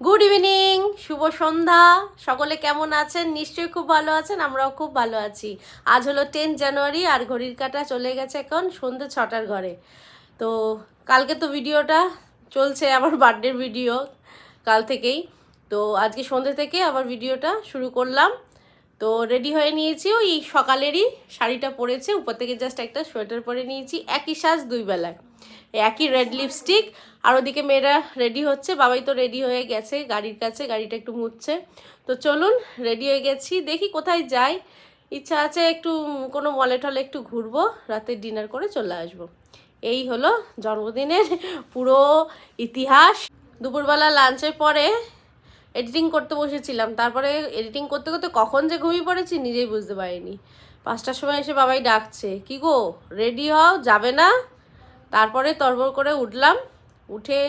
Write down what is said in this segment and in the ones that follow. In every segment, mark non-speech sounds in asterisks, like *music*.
Good evening শুভ সন্ধ্যা। সকলে কেমন আছেন? নিশ্চয়ই খুব ভালো আছেন, আমরাও খুব ভালো আছি। আজ হলো টেন জানুয়ারি আর ঘড়ির কাটা চলে গেছে এখন সন্ধ্যে ছটার ঘরে। তো কালকে তো ভিডিওটা চলছে আমার বার্থডের ভিডিও কাল থেকেই। তো আজকে সন্ধ্যে থেকে আবার ভিডিওটা শুরু করলাম। তো রেডি হয়ে নিয়েছি, ওই সকালেরই শাড়িটা পরেছে, উপর থেকে জাস্ট একটা সোয়েটার পরে নিয়েছি, একই সাজ দুই বেলায়। একই রেড লিপস্টিক আর ওদিকে মেয়েরা রেডি হচ্ছে, বাবাই তো রেডি হয়ে গেছে গাড়ির কাছে, গাড়িটা একটু মুছছে। তো চলুন রেডি হয়ে গেছি, দেখি কোথায় যাই। ইচ্ছা আছে একটু, কোনো মলে টলে একটু ঘুরবো, রাতে ডিনার করে চলে আসব। এই হলো জন্মদিনের পুরো ইতিহাস। দুপুরবেলা লাঞ্চের পরে এডিটিং করতে বসেছিলাম। তারপরে এডিটিং করতে করতে কখন যে ঘুমিয়ে পড়েছি নিজেই বুঝতে পারিনি। পাঁচটার সময় এসে বাবাই ডাকছে, কি গো রেডি হও? যাবে না? তারপরে তরবর করে উঠলাম, উঠে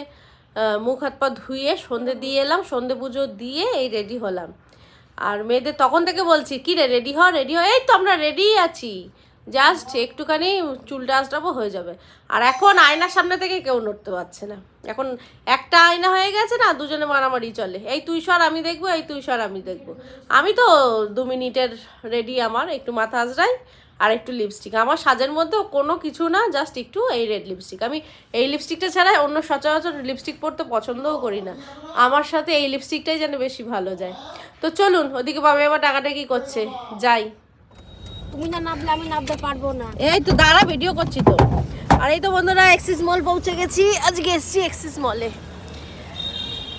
মুখ হাত পা ধুয়ে সন্ধে দিয়ে এলাম, সন্ধে পুজো দিয়ে এই রেডি হলাম। আর মেয়েদের তখন থেকে বলছি, কি রে রেডি হ রেডি হ এই তো আমরা রেডিই আছি। জাস্ট একটুখানি চুলটা আসটাবো হয়ে যাবে। আর এখন আয়নার সামনে থেকে কেউ নড়তে পারছে না। এখন একটা আয়না হয়ে গেছে না, দুজনে মারামারি চলে। এই তুই সর, আমি দেখব, এই তুই সর, আমি দেখব। আমি তো দু মিনিটের রেডি আমার, একটু মাথা আজরাই আর একটু লিপস্টিক আমার সাজের মধ্যে কোনো কিছু না জাস্ট একটু এই রেড লিপস্টিক আমি এই লিপস্টিকটা ছাড়া অন্য সচরাচর লিপস্টিক পরতে পছন্দও করি না। আমার সাথে এই লিপস্টিকটাই যেন বেশি ভালো যায়। তো চলুন, ওদিকে বাবা আবার টাকাটাকি করছে? যাই। তুমি না নামলে আমি নামতে পারব না। এই তো দাঁড়া ভিডিও করছি তো। আর এই তো বন্ধুরা এক্সিস মল পৌঁছে গেছি। আজকে এসছি এক্সিস মলে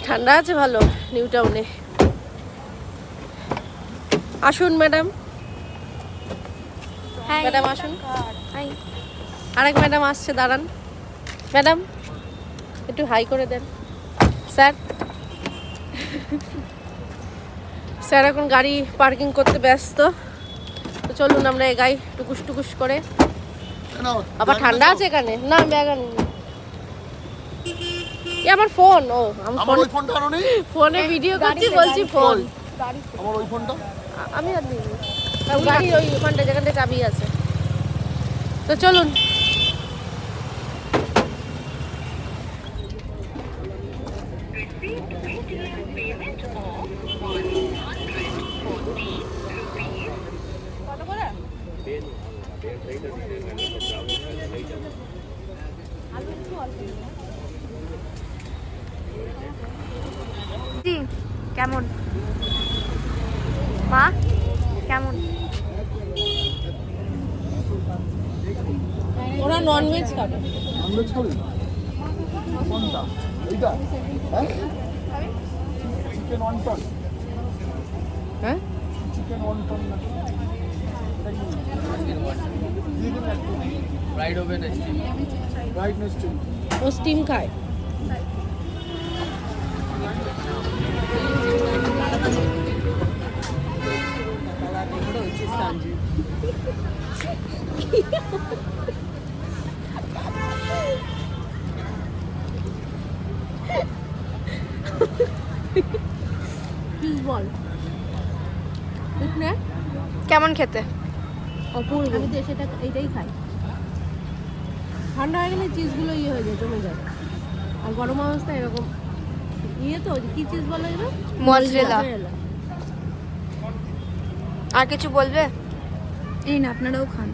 ঠান্ডা আছে ভালো নিউ টাউনে আসুন ম্যাডাম ম্যাডাম আসুন। আরেক ম্যাডাম আসছে দাঁড়ান। ম্যাডাম একটু হাই করে দেন। স্যার স্যার এখন গাড়ি পার্কিং করতে ব্যস্ত। চলুন আমরা এগাই টুকুস টুকুস করে। আবার ঠান্ডা আছে এখানে? না ব্যাগ আনি এ আমার ফোন ও আমি আমার ফোন ফোনটা আনো ফোনে ভিডিও করছি বলছি ফোন। আমার ওই ফোনটা? আমি আর নিই গাড়ি ওই ওখানটা যেখানটা চাবি আছে। তো চলুন। জি কেমন? মা কেমন? ওরা ননভেজ খাবে। ননভেজ খাবি? কোনটা? এইটা? হ্যাঁ? চিকেন ওয়ান্টন হ্যাঁ? চিকেন ওয়ান্টন না fried oven steam right next ও স্টিম খায় কেমন খেতে? অপূর্ব। আমি তো সেটা এইটাই খাই। ঠান্ডা হয়ে গেলে চিজগুলো ইয়ে হয়ে যায় জমে যায়। আর গরম অবস্থা এরকম। ইয়ে তো কি চিজ বলে এটা মজরেলা আর কিছু বলবে? এই না আপনারাও খান।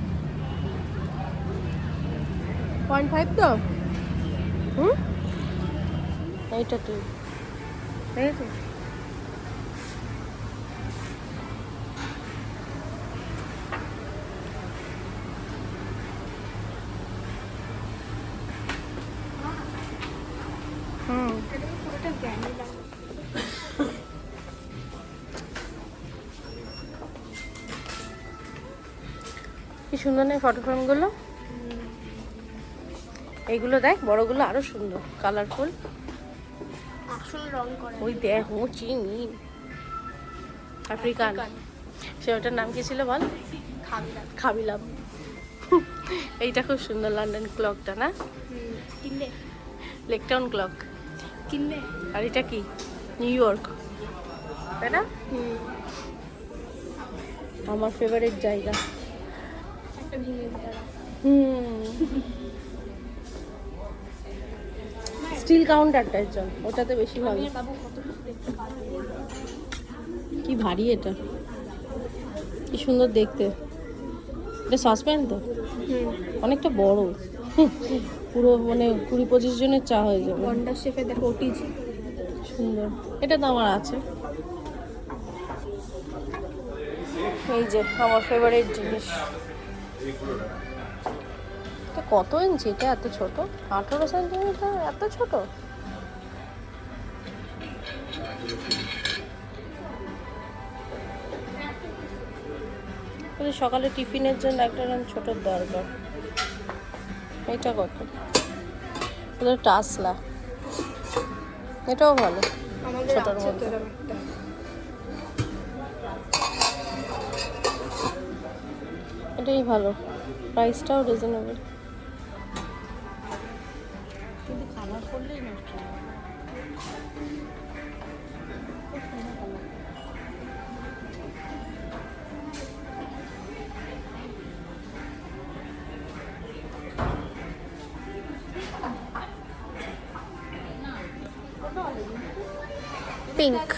পয়েন্ট ফাইভ তো? হুম? এইটা তুই ঠিক আছে হুম কি সুন্দর নেই ফটো ফ্রেমগুলো এইগুলো দেখ বড়গুলো আরও সুন্দর কালারফুল রং ওই দেখ ও চিনি। আফ্রিকান। সে ওটার নাম কি ছিল বল? খাবিলাম এইটা খুব সুন্দর লন্ডন ক্লকটা না? লেকটাউন ক্লক কিনবে? আর এটা কি? নিউ ইয়র্ক তাই না? আমার ফেভারিট জায়গা। হুম। স্টিল কাউন্টারটার চল ওটাতে বেশি ভালো। কি ভারী এটা। কি সুন্দর দেখতে। এটা সসপ্যান তো? অনেকটা বড়। পুরো মানে কুড়ি পঁচিশ জনের চা হয়ে যাবে। ওয়ান্ডার শেফে দেখো ওটিজি সুন্দর। এটা তো আমার আছে। এই যে আমার ফেভারিট জিনিস। এটা কত ইঞ্চি? এটা এত ছোট? আঠারো সেন্টিমিটার? এত ছোট? সকালে টিফিনের জন্য একটা ছোট দরকার। এটা কত? এটা টাসলা। এটাও ভালো। ছোটোর মধ্যে। এটাই ভালো। প্রাইসটাও রিজনেবল কিন্তু কালার করলেই নষ্ট পিঙ্ক।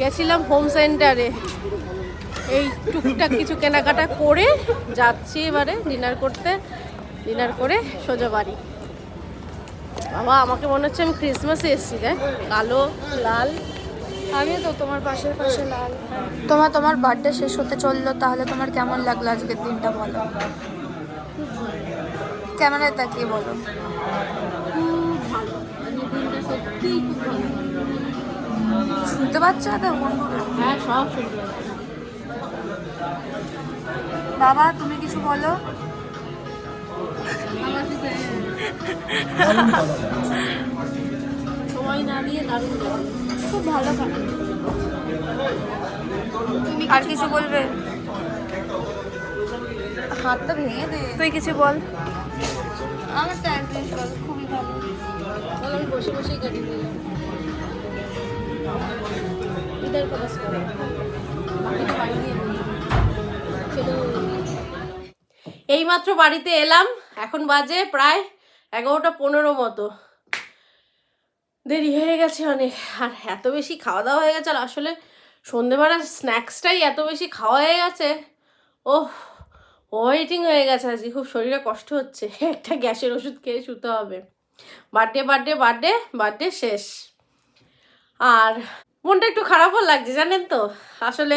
গেছিলাম হোম সেন্টারে এই টুকটাক কিছু কেনাকাটা করে যাচ্ছি এবারে ডিনার করতে। ডিনার করে সোজা বাড়ি। বাবা, আমাকে মনে হচ্ছে আমি ক্রিসমাসে এসেছি রে কালো, লাল। আমিও তো তোমার পাশের পাশে লাল। তোমার তোমার বার্থডে শেষ হতে চলল তাহলে তোমার কেমন লাগল আজকের দিনটা বলো? ক্যামেরায় তাকিয়ে বলো? শুনতে পাচ্ছ তো হ্যাঁ সব বাবা তুমি কিছু বলো? সময় না দিয়ে দারুণ। খুব ভালো খারাপ আর কিছু বলবে? হাতটা ভেঙে দে। তুই কিছু বল। আমার তো একদিন খুবই ভালো। আমি বসে বসেই কাটিয়ে দিলাম ইদার ক্লাস করে। বাকিটা বাড়ি দিয়ে এইমাত্র বাড়িতে এলাম এখন বাজে প্রায় এগারোটা পনেরো মতো। দেরি হয়ে গেছে অনেক। আর এত বেশি খাওয়া দাওয়া হয়ে গেছে, আর আসলে সন্ধেবেলা স্ন্যাক্সটাই এত বেশি খাওয়া হয়ে গেছে। ও ওয়েটিং হয়ে গেছে আজকে, খুব শরীরে কষ্ট হচ্ছে। একটা গ্যাসের ওষুধ খেয়ে শুতে হবে। বার্থডে বার্থডে বার্থডে বার্থডে শেষ। আর মনটা একটু খারাপও লাগছে, জানেন তো? আসলে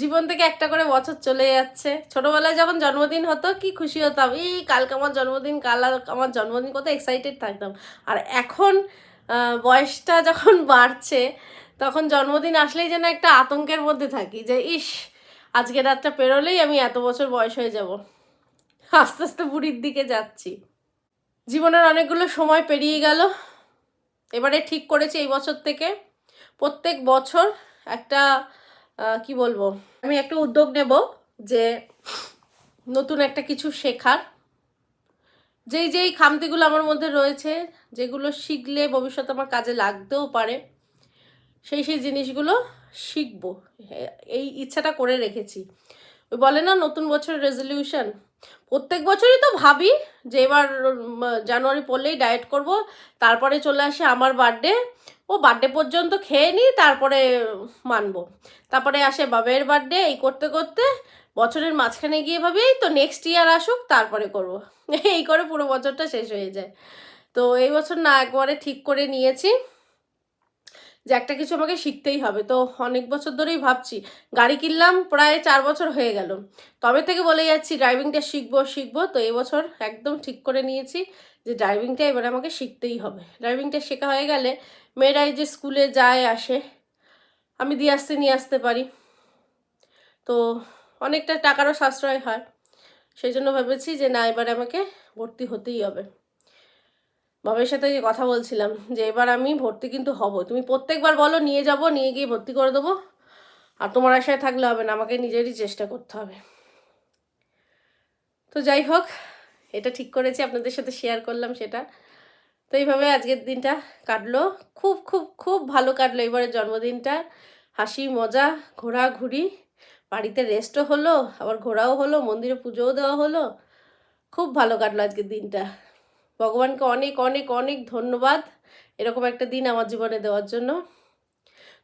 জীবন থেকে একটা করে বছর চলে যাচ্ছে। ছোটোবেলায় যখন জন্মদিন হতো, কি খুশি হতাম। এই কালকে আমার জন্মদিন, কাল আমার জন্মদিন, কত এক্সাইটেড থাকতাম। আর এখন বয়সটা যখন *laughs* বাড়ছে, তখন জন্মদিন আসলেই যেন একটা আতঙ্কের মধ্যে থাকি যে, ইস, আজকে রাতটা পেরোলেই আমি এত বছর বয়স হয়ে যাব। আস্তে আস্তে বুড়ির দিকে যাচ্ছি। জীবনের অনেকগুলো সময় পেরিয়ে গেল। এবারে ঠিক করেছি এই বছর থেকে প্রত্যেক বছর একটা কি বলব? আমি একটা উদ্যোগ নেব যে, নতুন একটা কিছু শেখার। যেই যেই খামতিগুলো আমার মধ্যে রয়েছে, যেগুলো শিখলে ভবিষ্যতে আমার কাজে লাগতেও পারে, সেই সেই জিনিসগুলো শিখব। এই ইচ্ছাটা করে রেখেছি। ওই বলে না, নতুন বছরের রেজলিউশন প্রত্যেক বছরই তো ভাবি যে এবার জানুয়ারি পড়লেই ডায়েট করব, তারপরে চলে আসে আমার বার্থডে ও বার্থডে পর্যন্ত খেয়ে নিই তারপরে মানবো। তারপরে আসে বাবের বার্থডে এই করতে করতে বছরের মাঝখানে গিয়ে ভাবি, এই তো নেক্সট ইয়ার আসুক, তারপরে করব। *laughs* এই করে পুরো বছরটা শেষ হয়ে যায়। তো এই বছর না একবারে ঠিক করে নিয়েছি। যে একটা কিছু আমাকে শিখতেই হবে। তো অনেক বছর ধরেই ভাবছি, গাড়ি কিনলাম, প্রায় চার বছর হয়ে গেল। তবে থেকে বলে যাচ্ছি ড্রাইভিংটা শিখব শিখব। তো এবছর একদম ঠিক করে নিয়েছি যে ড্রাইভিংটা এবারে আমাকে শিখতেই হবে। ড্রাইভিংটা শেখা হয়ে গেলে মেয়েরাই যে স্কুলে যায়, আসে, আমি দিয়ে আসতে, নিয়ে আসতে পারি। তো অনেকটা টাকারও সাশ্রয় হয়। সেই জন্য ভেবেছি যে না, এবারে আমাকে ভর্তি হতেই হবে। বাবার সাথে যে কথা বলছিলাম যে এবার আমি ভর্তি কিন্তু হব। তুমি প্রত্যেকবার বলো নিয়ে যাব, নিয়ে গিয়ে ভর্তি করে দেবো। আর তোমার আশায় থাকলে হবে না, আমাকে নিজেরই চেষ্টা করতে হবে। তো যাই হোক, এটা ঠিক করেছি, আপনাদের সাথে শেয়ার করলাম সেটা। তো এইভাবে আজকের দিনটা কাটলো। খুব খুব খুব ভালো কাটলো এবারের জন্মদিনটা। হাসি, মজা, ঘোরাঘুরি। বাড়িতে রেস্টও হলো, আবার ঘোরাও হলো, মন্দিরে পুজোও দেওয়া হলো। খুব ভালো কাটলো আজকের দিনটা। ভগবানকে অনেক অনেক অনেক ধন্যবাদ এরকম একটা দিন আমার জীবনে দেওয়ার জন্য।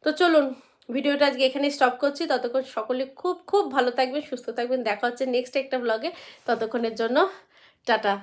তো চলুন, ভিডিওটা আজকে এখানে স্টপ করছি। ততক্ষণ সকলে খুব খুব ভালো থাকবেন, সুস্থ থাকবেন। দেখা হচ্ছে নেক্সট একটা ব্লগে ততক্ষণের জন্য টাটা।